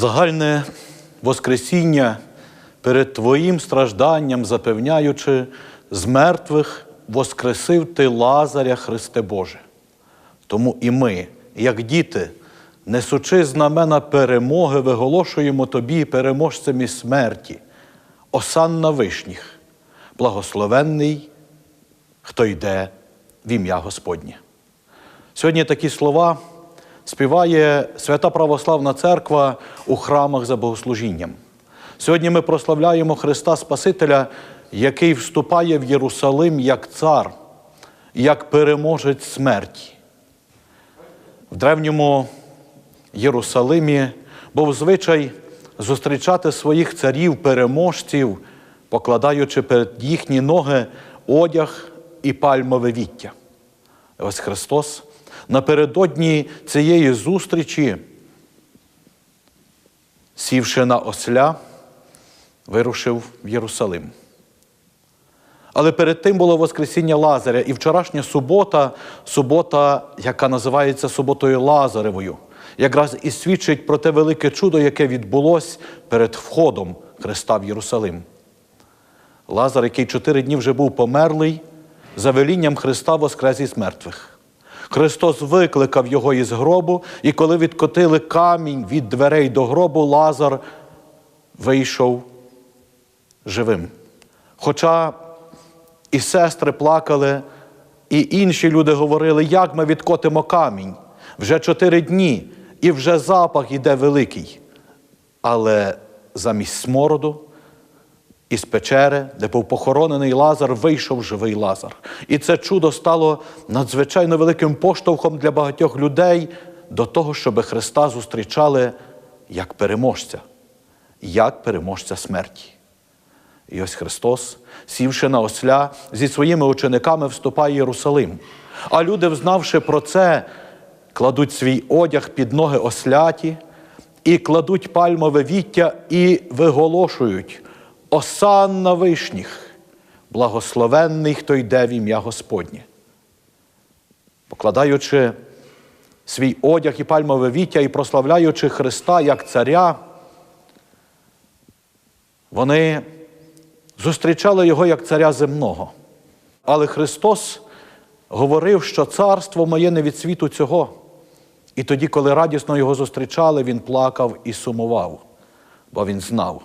загальне Воскресіння перед Твоїм стражданням, запевняючи, з мертвих воскресив Ти Лазаря, Христе Боже. Тому і ми, як діти, несучи знамена перемоги, виголошуємо Тобі переможцем із смерті, осан на вишніх, благословенний, хто йде в ім'я Господнє. Сьогодні такі слова співає Свята Православна Церква у храмах за богослужінням. Сьогодні ми прославляємо Христа Спасителя, який вступає в Єрусалим як цар, як переможець смерті. В древньому Єрусалимі був звичай зустрічати своїх царів-переможців, покладаючи перед їхні ноги одяг і пальмове віття. Ось Христос напередодні цієї зустрічі, сівши на осля, вирушив в Єрусалим. Але перед тим було Воскресіння Лазаря і вчорашня субота, субота, яка називається суботою Лазаревою, якраз і свідчить про те велике чудо, яке відбулось перед входом Христа в Єрусалим. Лазар, який чотири дні вже був померлий, за велінням Христа воскрес із мертвих. Христос викликав його із гробу, і коли відкотили камінь від дверей до гробу, Лазар вийшов живим. Хоча і сестри плакали, і інші люди говорили, як ми відкотимо камінь. Вже чотири дні, і вже запах іде великий. Але замість смороду із печери, де був похоронений Лазар, вийшов живий Лазар. І це чудо стало надзвичайно великим поштовхом для багатьох людей до того, щоб Христа зустрічали як переможця, як переможця смерті. І ось Христос, сівши на осля, зі своїми учениками вступає в Єрусалим. А люди, взнавши про це, кладуть свій одяг під ноги осляті і кладуть пальмове віття і виголошують Осан на вишніх, благословенний, хто йде в ім'я Господнє. Покладаючи свій одяг і пальмове віття і прославляючи Христа як царя, вони зустрічали його як царя земного. Але Христос говорив, що царство моє не від світу цього. І тоді, коли радісно його зустрічали, він плакав і сумував, бо він знав,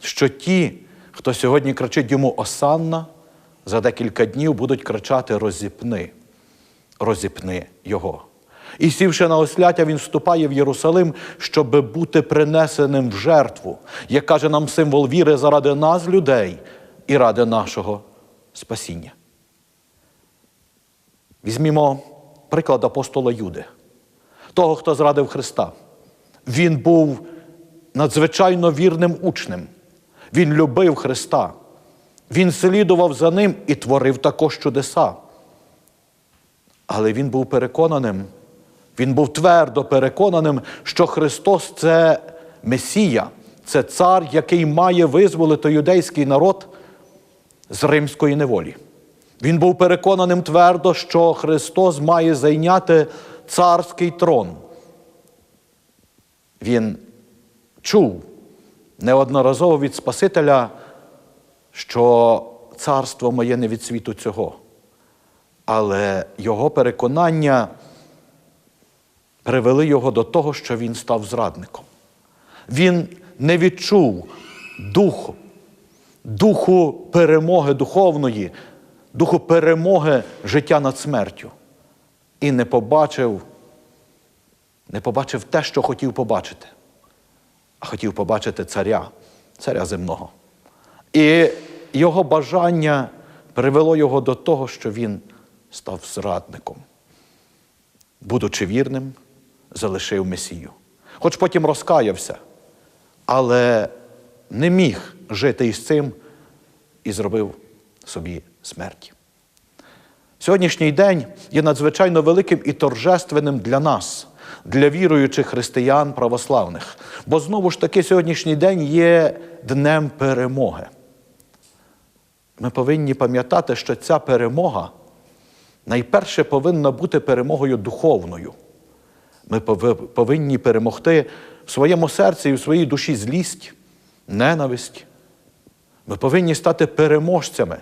що ті, хто сьогодні кричить йому Осанна, за декілька днів будуть кричати Розіпни, розіпни його. І сівши на осляття, він вступає в Єрусалим, щоб бути принесеним в жертву, як каже нам символ віри заради нас, людей, і ради нашого спасіння. Візьмімо приклад апостола Юди, того, хто зрадив Христа. Він був надзвичайно вірним учнем. Він любив Христа. Він слідував за ним і творив також чудеса. Але він був переконаним, він був твердо переконаним, що Христос це Месія, це цар, який має визволити юдейський народ з римської неволі. Він був переконаним твердо, що Христос має зайняти царський трон. Він чув неодноразово від Спасителя, що царство моє не від світу цього. Але його переконання привели його до того, що він став зрадником. Він не відчув духу, духу перемоги духовної, духу перемоги життя над смертю. І не побачив, не побачив те, що хотів побачити, а хотів побачити царя, царя земного. І його бажання привело його до того, що він став зрадником. Будучи вірним, залишив Месію. Хоч потім розкаявся, але не міг жити із цим і зробив собі смерть. Сьогоднішній день є надзвичайно великим і торжественним для нас, для віруючих християн православних. Бо знову ж таки сьогоднішній день є днем перемоги. Ми повинні пам'ятати, що ця перемога найперше повинна бути перемогою духовною. Ми повинні перемогти в своєму серці і в своїй душі злість, ненависть. Ми повинні стати переможцями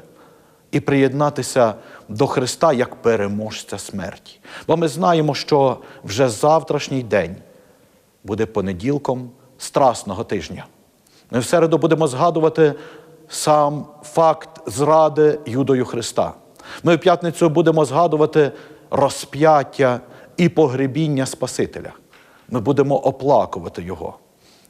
і приєднатися до Христа як переможця смерті. Бо ми знаємо, що вже завтрашній день буде понеділком страсного тижня. Ми в середу будемо згадувати сам факт зради Юдою Христа. Ми в п'ятницю будемо згадувати розп'яття і погребіння Спасителя. Ми будемо оплакувати Його.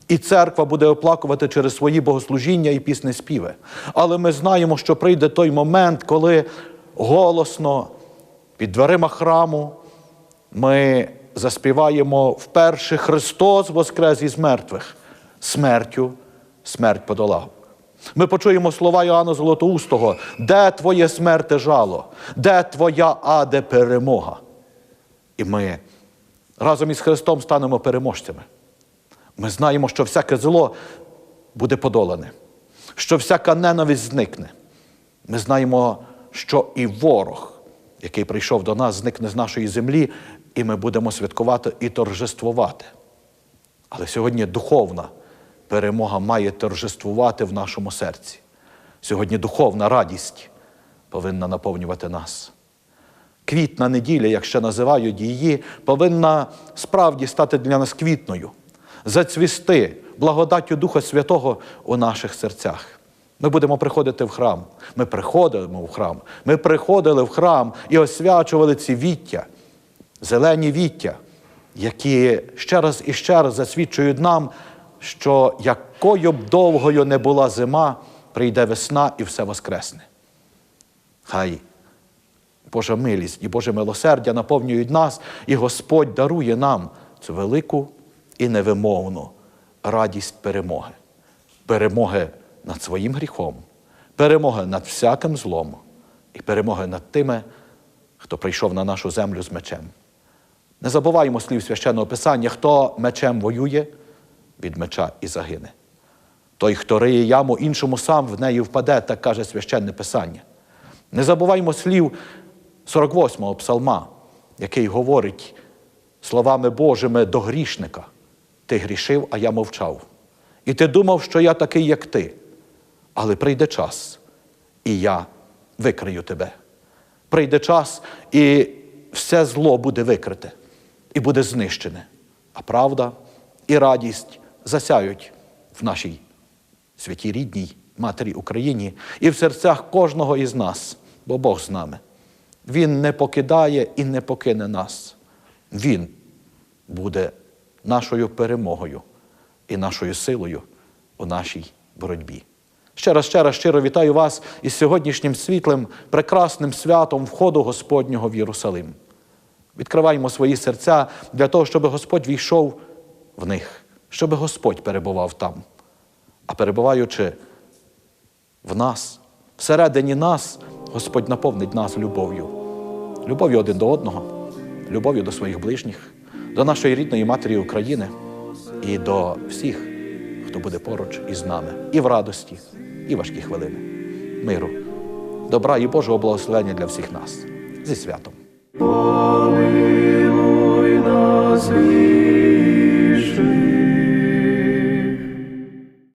І церква буде оплакувати через свої богослужіння і пісні співи. Але ми знаємо, що прийде той момент, коли голосно під дверима храму ми заспіваємо вперше Христос воскрес із мертвих, смертю смерть подолав. Ми почуємо слова Іоанна Золотоустого, де твоє смерте жало, де твоя аде перемога. І ми разом із Христом станемо переможцями. Ми знаємо, що всяке зло буде подолане, що всяка ненависть зникне. Ми знаємо, що і ворог, який прийшов до нас, зникне з нашої землі, і ми будемо святкувати і торжествувати. Але сьогодні духовна перемога має торжествувати в нашому серці. Сьогодні духовна радість повинна наповнювати нас. Квітна неділя, як ще називають її, повинна справді стати для нас квітною, зацвісти благодаттю Духа Святого у наших серцях. Ми будемо приходити в храм. Ми приходимо в храм. Ми приходили в храм і освячували ці віття, зелені віття, які ще раз і ще раз засвідчують нам, що якою б довгою не була зима, прийде весна і все воскресне. Хай Божа милість і Боже милосердя наповнюють нас, і Господь дарує нам цю велику і невимовну радість перемоги. Перемоги над своїм гріхом, перемоги над всяким злом і перемоги над тими, хто прийшов на нашу землю з мечем. Не забуваємо слів священного Писання, хто мечем воює, від меча і загине. Той, хто риє яму, іншому сам в неї впаде, так каже священне Писання. Не забуваймо слів 48-го псалма, який говорить словами Божими до грішника. Ти грішив, а я мовчав. І ти думав, що я такий, як ти. Але прийде час, і я викрию тебе. Прийде час, і все зло буде викрите, і буде знищене. А правда і радість засяють в нашій святій рідній матері Україні і в серцях кожного із нас, бо Бог з нами. Він не покидає і не покине нас. Він буде нашою перемогою і нашою силою у нашій боротьбі. Ще раз, ще раз щиро вітаю вас із сьогоднішнім світлим, прекрасним святом входу Господнього в Єрусалим. Відкриваємо свої серця для того, щоб Господь війшов в них, щоб Господь перебував там. А перебуваючи в нас, всередині нас, Господь наповнить нас любов'ю. Любов'ю один до одного, любов'ю до своїх ближніх, до нашої рідної матері України і до всіх, хто буде поруч із нами, і в радості, і важкі хвилини. Миру, добра і Божого благословення для всіх нас. Зі святом! Помилуй нас грішних,